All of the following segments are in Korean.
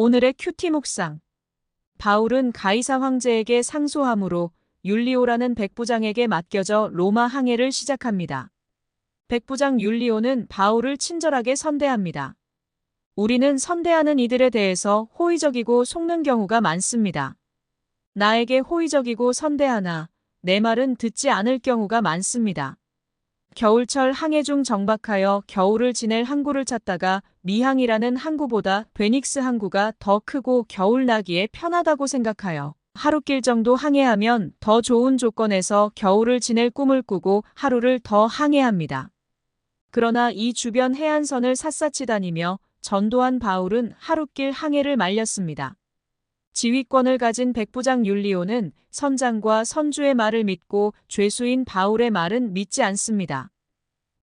오늘의 큐티 묵상. 바울은 가이사 황제에게 상소함으로 율리오라는 백부장에게 맡겨져 로마 항해를 시작합니다. 백부장 율리오는 바울을 친절하게 선대합니다. 우리는 선대하는 이들에 대해서 호의적이고 속는 경우가 많습니다. 나에게 호의적이고 선대하나 내 말은 듣지 않을 경우가 많습니다. 겨울철 항해 중 정박하여 겨울을 지낼 항구를 찾다가 미항이라는 항구보다 베닉스 항구가 더 크고 겨울 나기에 편하다고 생각하여 하루길 정도 항해하면 더 좋은 조건에서 겨울을 지낼 꿈을 꾸고 하루를 더 항해합니다. 그러나 이 주변 해안선을 샅샅이 다니며 전도한 바울은 하루길 항해를 말렸습니다. 지휘권을 가진 백부장 율리오는 선장과 선주의 말을 믿고 죄수인 바울의 말은 믿지 않습니다.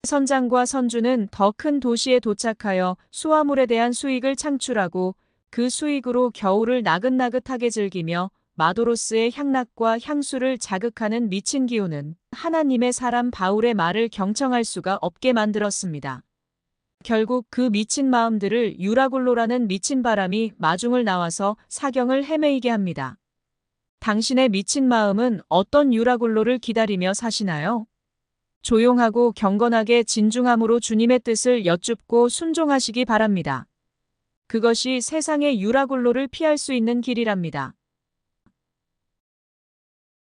선장과 선주는 더 큰 도시에 도착하여 수화물에 대한 수익을 창출하고 그 수익으로 겨울을 나긋나긋하게 즐기며 마도로스의 향락과 향수를 자극하는 미친 기운은 하나님의 사람 바울의 말을 경청할 수가 없게 만들었습니다. 결국 그 미친 마음들을 유라굴로라는 미친 바람이 마중을 나와서 사경을 헤매이게 합니다. 당신의 미친 마음은 어떤 유라굴로를 기다리며 사시나요? 조용하고 경건하게 진중함으로 주님의 뜻을 여쭙고 순종하시기 바랍니다. 그것이 세상의 유라굴로를 피할 수 있는 길이랍니다.